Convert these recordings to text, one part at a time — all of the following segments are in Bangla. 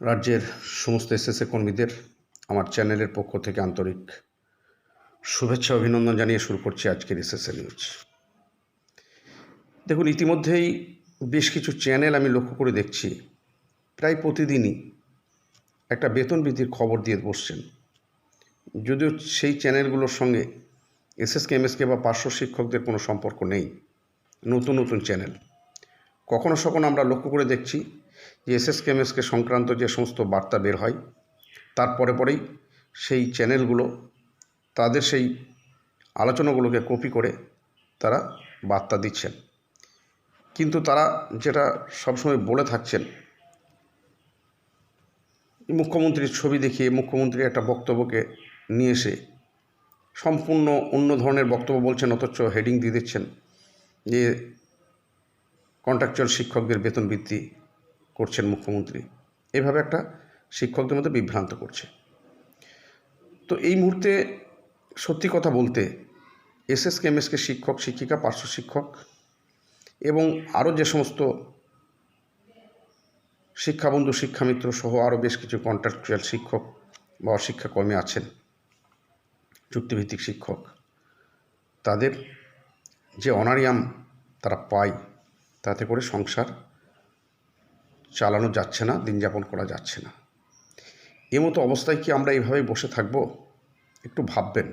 রাজ্যের সমস্ত এসএসএ কর্মীদের আমার চ্যানেলের পক্ষ থেকে আন্তরিক শুভেচ্ছা, অভিনন্দন জানিয়ে শুরু করছি আজকের এসএসএ নিউজ। দেখুন, ইতিমধ্যেই বেশ কিছু চ্যানেল আমি লক্ষ্য করে দেখছি, প্রায় প্রতিদিনই একটা বেতন বৃদ্ধির খবর দিয়ে বসছেন। যদিও সেই চ্যানেলগুলোর সঙ্গে এসএসকে, এমএসকে বা পার্শ্ব শিক্ষকদের কোনো সম্পর্ক নেই, নতুন নতুন চ্যানেল। কখনো, সখনো আমরা লক্ষ্য করে দেখছি যে এসএসকে এমএসকে সংক্রান্ত যে সমস্ত বার্তা বের হয় তারপরে পরেই সেই চ্যানেলগুলো, তাদের সেই আলোচনাগুলোকে কপি করে তারা বার্তা দিচ্ছেন। কিন্তু তারা যেটা সবসময় বলে থাকছেন, মুখ্যমন্ত্রীর ছবি দেখিয়ে মুখ্যমন্ত্রীর একটা বক্তব্যকে নিয়ে এসে সম্পূর্ণ অন্য ধরনের বক্তব্য বলছেন, অথচ হেডিং দিয়ে দিচ্ছেন যে কন্ট্রাকচুয়াল শিক্ষকদের বেতন বৃদ্ধি করছেন মুখ্যমন্ত্রী। এভাবে একটা শিক্ষকদের মধ্যে বিভ্রান্ত করছে। তো এই মুহূর্তে সত্যি কথা বলতে এসএসকে, এমএসকে শিক্ষক, শিক্ষিকা, পার্শ্ব শিক্ষক এবং আরও যে সমস্ত শিক্ষাবন্ধু, শিক্ষামিত্র সহ আরও বেশ কিছু কন্ট্রাকচুয়াল শিক্ষক বা অশিক্ষাকর্মী আছেন, চুক্তিভিত্তিক শিক্ষক, তাদের যে অনারিয়াম তারা পায়, তাতে করে সংসার চালানো যাচ্ছে না, দিন যাপন করা যাচ্ছে না। এ মতো অবস্থায় কি আমরা এইভাবে বসে থাকব? একটু ভাববেন।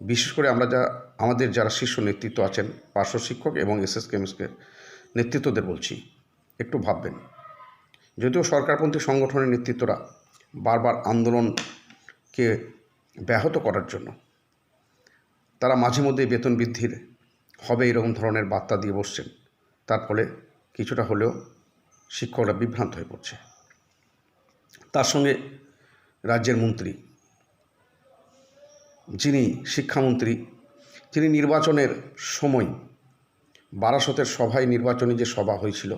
বিশেষ করে আমরা যা, আমাদের যারা শীর্ষ নেতৃত্ব আছেন, পার্শ্ব শিক্ষক এবং এসএস কেমএসকে নেতৃত্বদের বলছি, একটু ভাববেন। যদিও সরকারপন্থী সংগঠনের নেতৃত্বরা বারবার আন্দোলনকে ব্যাহত করার জন্য, তারা মাঝে মধ্যে বেতন বৃদ্ধির, হবে এরকম ধরনের বার্তা দিয়ে বসছেন। তার ফলে কিছুটা হলেও শিক্ষকরা বিভ্রান্ত হয়ে পড়ছে। তার সঙ্গে রাজ্যের মন্ত্রী, যিনি শিক্ষামন্ত্রী, তিনি নির্বাচনের সময় বারাসতের সভায় নির্বাচনী যে সভা হয়েছিল,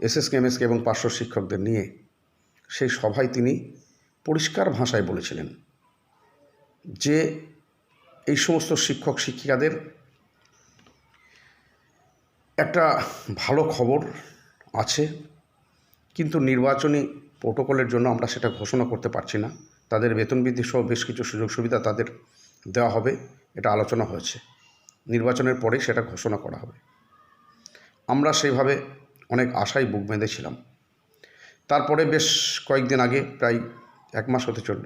এসএসকে, এমএসকে এবং পার্শ্ব শিক্ষকদের নিয়ে, সেই সভায় তিনি পরিষ্কার ভাষায় বলেছিলেন যে এই সমস্ত শিক্ষক শিক্ষিকাদের একটা ভালো খবর আছে, কিন্তু নির্বাচনী প্রোটোকলের জন্য আমরা সেটা ঘোষণা করতে পারছি না। তাদের বেতন বৃদ্ধি সহ বেশ কিছু সুযোগ সুবিধা তাদের দেওয়া হবে, এটা আলোচনা হয়েছে। নির্বাচনের পরে সেটা ঘোষণা করা হবে। আমরা সেইভাবে অনেক আশায় বুক বেঁধেছিলাম। তারপরে বেশ কয়েকদিন আগে, প্রায় এক মাস হতে চলল।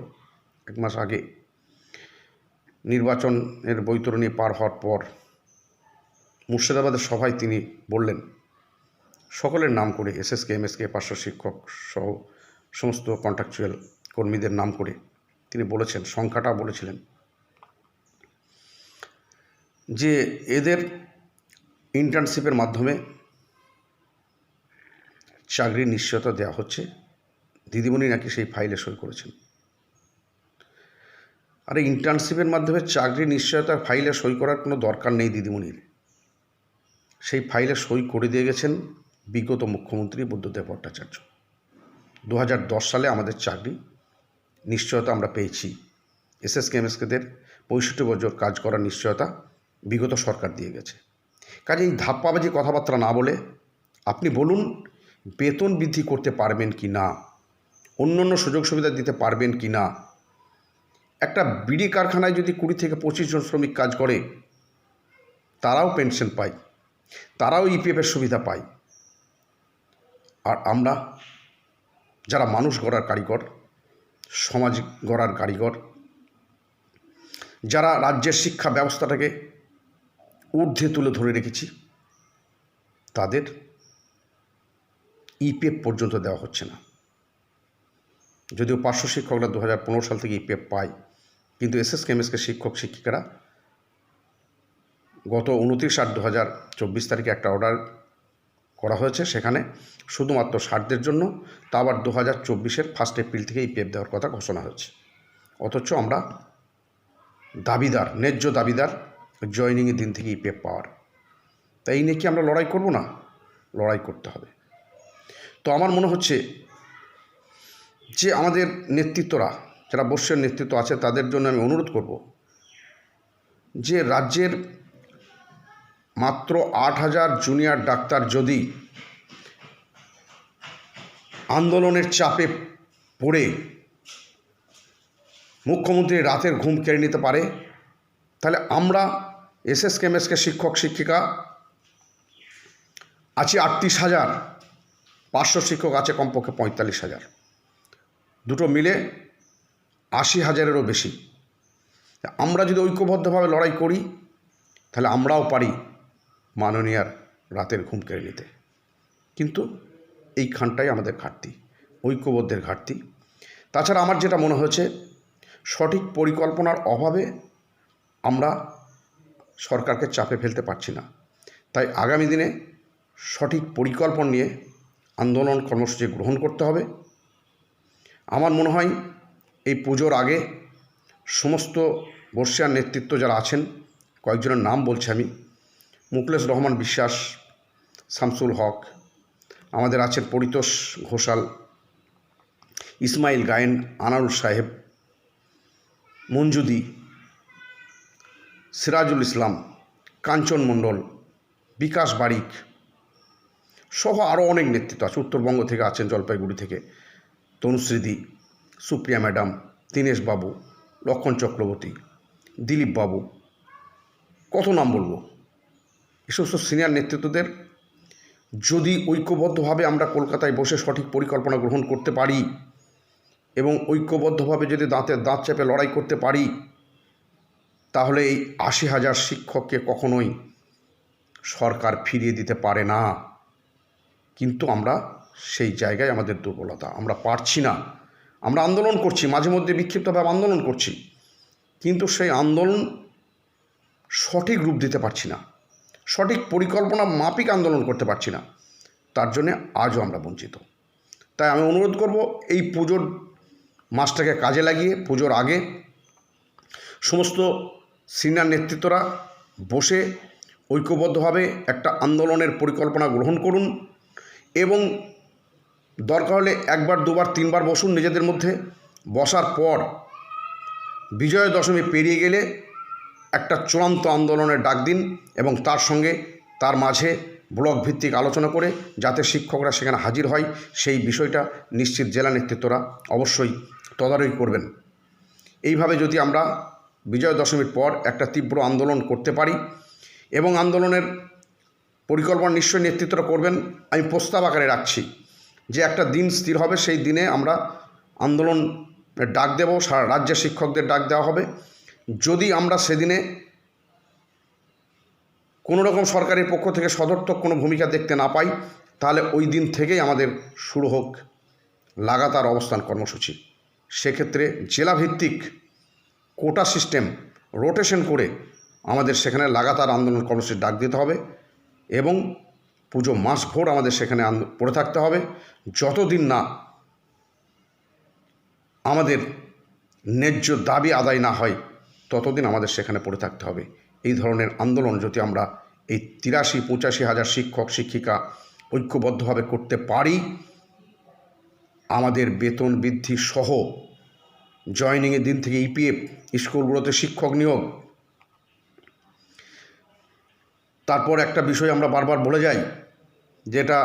এক মাস আগে নির্বাচনের বৈতরণী পার হওয়ার পর মুর্শিদাবাদের সভায় তিনি বললেন সকলের নাম করে, এসএসকে, এমএসকে, পার্শ্ব শিক্ষক সহ সমস্ত কন্ট্রাকচুয়াল কর্মীদের নাম করে তিনি বলেছেন, সংখ্যাটা বলেছিলেন যে এদের ইন্টার্নশিপের মাধ্যমে চাকরির নিশ্চয়তা দেওয়া হচ্ছে। দিদিমণি নাকি সেই ফাইলে সই করেছেন। আর ইন্টার্নশিপের মাধ্যমে চাকরি নিশ্চয়তার ফাইলে সই করার কোনো দরকার নেই দিদিমণির। সেই ফাইলে সই করে দিয়ে গেছেন বিগত মুখ্যমন্ত্রী বুদ্ধদেব ভট্টাচার্য। দু হাজার দশ সালে আমাদের চাকরি। নিশ্চয়তা আমরা পেয়েছি। এসএসকে এমএসকেদের পঁয়ষট্টি বছর কাজ করার নিশ্চয়তা বিগত সরকার দিয়ে গেছে। কাজে এই ধাপ্পাবাজি কথাবার্তা না বলে আপনি বলুন, বেতন বৃদ্ধি করতে পারবেন কি না? অন্য অন্য সুযোগ সুবিধা দিতে পারবেন কি না? একটা বিড়ি কারখানায় যদি কুড়ি থেকে পঁচিশ জন শ্রমিক কাজ করে, তারাও পেনশন পায়। তারাও ইপিএফের সুবিধা পায়। আর আমরা যারা মানুষ গড়ার কারিগর, সমাজ গড়ার কারিগর, যারা রাজ্যের শিক্ষা ব্যবস্থাটাকে ঊর্ধ্বে তুলে ধরে রেখেছি, তাদের ইপিএফ পর্যন্ত দেওয়া হচ্ছে না। যদিও পার্শ্ব শিক্ষকরা দু হাজার পনেরো সাল থেকে ইপিএফ পায়, কিন্তু এসএস কেমএসকে শিক্ষক, শিক্ষিকারা গত উনত্রিশ আট দু তারিখে একটা অর্ডার করা হয়েছে সেখানে শুধুমাত্র ষাটদের জন্য, তা আবার দু হাজার চব্বিশের ফার্স্ট এপ্রিল থেকে ইপিএফ দেওয়ার কথা ঘোষণা হয়েছে। অথচ আমরা দাবিদার, ন্যায্য দাবিদার জয়নিংয়ের দিন থেকে ইপিএফ পাওয়ার। তাই এই নিয়ে কি আমরা লড়াই করব না? লড়াই করতে হবে। তো আমার মনে হচ্ছে যে আমাদের নেতৃত্বরা, যারা বর্ষের নেতৃত্ব আছে, তাদের জন্য আমি অনুরোধ করব যে রাজ্যের মাত্র আট হাজার জুনিয়র ডাক্তার যদি আন্দোলনের চাপে পড়ে মুখ্যমন্ত্রী রাতের ঘুম কেড়ে নিতে পারে, তাহলে আমরা এসএস কেমএসকে শিক্ষক শিক্ষিকা আছে আটত্রিশ হাজার, পাঁচশো শিক্ষক আছে কমপক্ষে পঁয়তাল্লিশ হাজার। দুটো মিলে আশি হাজারেরও বেশি। আমরা যদি ঐক্যবদ্ধভাবে লড়াই করি, তাহলে আমরাও পারি মাননীয়ার রাতের ঘুম কেড়ে নিতে। কিন্তু এইখানটাই আমাদের ঘাটতি, ঐক্যবদ্ধের ঘাটতি। তাছাড়া আমার যেটা মনে হয়েছে, সঠিক পরিকল্পনার অভাবে আমরা সরকারকে চাপে ফেলতে পারছি না। তাই আগামী দিনে সঠিক পরিকল্পনা নিয়ে আন্দোলন কর্মসূচি গ্রহণ করতে হবে। আমার মনে হয় এই পুজোর আগে সমস্ত বর্ষিয়ার নেতৃত্ব যারা আছেন, কয়েকজনের নাম বলছি আমি মুকলেশ রহমান বিশ্বাস, শামসুল হক, আমাদের আছেন পরিতোষ ঘোষাল, ইসমাইল গায়েন, আনারুল সাহেব, মঞ্জুদি, সিরাজুল ইসলাম, কাঞ্চন মণ্ডল, বিকাশ বারিক সহ আরও অনেক নেতৃত্ব আছে। উত্তরবঙ্গ থেকে আছেন জলপাইগুড়ি থেকে তনুশ্রীদি, সুপ্রিয়া ম্যাডাম, দীনেশ বাবু, লক্ষণ চক্রবর্তী, দিলীপ বাবু। কত নাম বলব? এই সমস্ত সিনিয়র নেতৃত্বদের যদি ঐক্যবদ্ধভাবে আমরা কলকাতায় বসে সঠিক পরিকল্পনা গ্রহণ করতে পারি এবং ঐক্যবদ্ধভাবে যদি দাঁতের দাঁত চেপে লড়াই করতে পারি, তাহলে এই আশি হাজার শিক্ষককে কখনোই সরকার ফিরিয়ে দিতে পারে না। কিন্তু আমরা সেই জায়গায় আমাদের দুর্বলতা, আমরা পারছি না। আমরা আন্দোলন করছি, মাঝে মধ্যে বিক্ষিপ্তভাবে আন্দোলন করছি, কিন্তু সেই আন্দোলন সঠিক রূপ দিতে পারছি না। সঠিক পরিকল্পনা মাফিক আন্দোলন করতে পারছি না। তার জন্যে আজও আমরা বঞ্চিত। তাই আমি অনুরোধ করব, এই পুজোর মাসটাকে কাজে লাগিয়ে, পুজোর আগে সমস্ত সিনিয়র নেতৃত্বরা বসে ঐক্যবদ্ধভাবে একটা আন্দোলনের পরিকল্পনা গ্রহণ করুন এবং দরকার হলে একবার, দুবার, তিনবার বসুন নিজেদের মধ্যে। বসার পর বিজয়া দশমী পেরিয়ে গেলে একটা চূড়ান্ত আন্দোলনের ডাক দিন এবং তার সঙ্গে তার মাঝে ব্লক ভিত্তিক আলোচনা করে যাতে শিক্ষকরা সেখানে হাজির হয়, সেই বিষয়টা নিশ্চিত জেলা নেতৃত্বরা অবশ্যই তদারকি করবেন। এইভাবে যদি আমরা বিজয় দশমীর পর একটা তীব্র আন্দোলন করতে পারি এবং আন্দোলনের পরিকল্পনা নিশ্চয়ই নেতৃত্বরা করবেন, আমি প্রস্তাব আকারে রাখছি যে একটা দিন স্থির হবে, সেই দিনে আমরা আন্দোলন ডাক দেব, সারা রাজ্যের শিক্ষকদের ডাক দেওয়া হবে। যদি আমরা সেদিনে কোনো রকম সরকারের পক্ষ থেকে সদর্থক কোনো ভূমিকা দেখতে না পাই, তাহলে ওই দিন থেকেই আমাদের শুরু হোক লাগাতার অবস্থান কর্মসূচি। সেক্ষেত্রে জেলাভিত্তিক কোটা সিস্টেম রোটেশন করে আমাদের সেখানে লাগাতার আন্দোলন কর্মসূচি ডাক দিতে হবে এবং পুজো মাস ভোর আমাদের সেখানে পড়ে থাকতে হবে। যতদিন না আমাদের ন্যায্য দাবি আদায় না হয় ততদিন আমাদের সেখানে পড়ে থাকতে হবে। এই ধরনের আন্দোলন যদি আমরা এই তিরাশি, পঁচাশি হাজার শিক্ষক, শিক্ষিকা ঐক্যবদ্ধভাবে করতে পারি, আমাদের বেতন বৃদ্ধি সহ জয়নিংয়ের দিন থেকে ইপিএফ স্কুলগুলোতে শিক্ষক নিয়োগ। তারপর একটা বিষয় আমরা বারবার বলে যাই, যেটা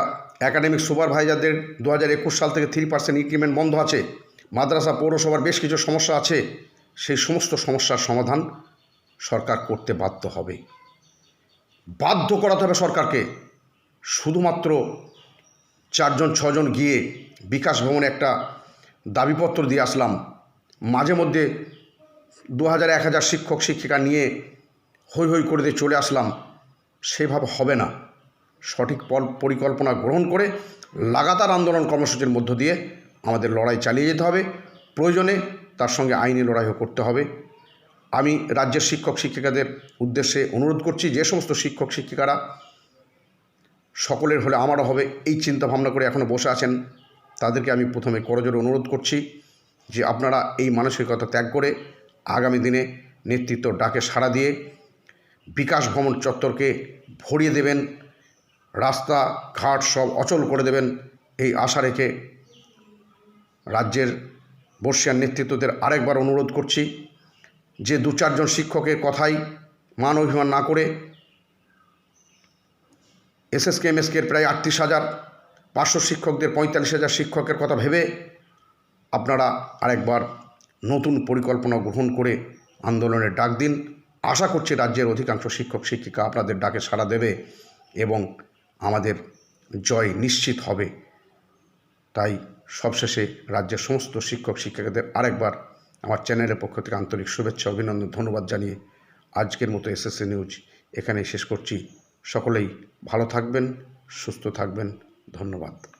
একাডেমিক সুপারভাইজারদের দু হাজার একুশ সাল থেকে থ্রি পার্সেন্ট ইনক্রিমেন্ট বন্ধ আছে। মাদ্রাসা, পৌরসভার বেশ কিছু সমস্যা আছে। সেই সমস্ত সমস্যার সমাধান সরকার করতে বাধ্য হবে। বাধ্য করাতে হবে সরকারকে। শুধুমাত্র চারজন, ছজন গিয়ে বিকাশ ভবনে একটা দাবিপত্র দিয়ে আসলাম। মাঝে মধ্যে দু হাজার এক হাজার শিক্ষক, শিক্ষিকা নিয়ে হৈ হৈ করে দিয়ে চলে আসলাম। সেভাবে হবে না। সঠিক পরিকল্পনা গ্রহণ করে লাগাতার আন্দোলন কর্মসূচির মধ্য দিয়ে আমাদের লড়াই চালিয়ে যেতে হবে। প্রয়োজনে তার সঙ্গে আইনি লড়াইও করতে হবে। আমি রাজ্যের শিক্ষক শিক্ষিকাদের উদ্দেশ্যে অনুরোধ করছি, যে সমস্ত শিক্ষক শিক্ষিকারা সকলের হলে আমারও হবে, এই চিন্তা ভাবনা করে এখনও বসে আছেন, তাদেরকে আমি প্রথমে করজোরে অনুরোধ করছি যে আপনারা এই মানসিকতা ত্যাগ করে আগামী দিনে নেতৃত্ব ডাকে সাড়া দিয়ে বিকাশ ভবন চত্বরকে ভরিয়ে দেবেন, রাস্তা, ঘাট সব অচল করে দেবেন, এই আশা রেখে রাজ্যের বর্ষিয়ার নেতৃত্বদের আরেকবার অনুরোধ করছি যে দু চারজন শিক্ষকের কথাই মান অভিমান না করে এসএসকে এমএসকের প্রায় আটত্রিশ হাজার, পাঁচশো শিক্ষকদের পঁয়তাল্লিশ হাজার শিক্ষকের কথা ভেবে আপনারা আরেকবার নতুন পরিকল্পনা গ্রহণ করে আন্দোলনের ডাক দিন। আশা করছি রাজ্যের অধিকাংশ শিক্ষক, শিক্ষিকা আপনাদের ডাকে সাড়া দেবে এবং আমাদের জয় নিশ্চিত হবে। তাই সবশেষে রাজ্যের সমস্ত শিক্ষক শিক্ষিকাদের আরেকবার আমার চ্যানেলের পক্ষ থেকে আন্তরিক শুভেচ্ছা, অভিনন্দন, ধন্যবাদ জানিয়ে আজকের মতো এসএসসি নিউজ এখানেই শেষ করছি। সকলেই ভালো থাকবেন, সুস্থ থাকবেন। ধন্যবাদ।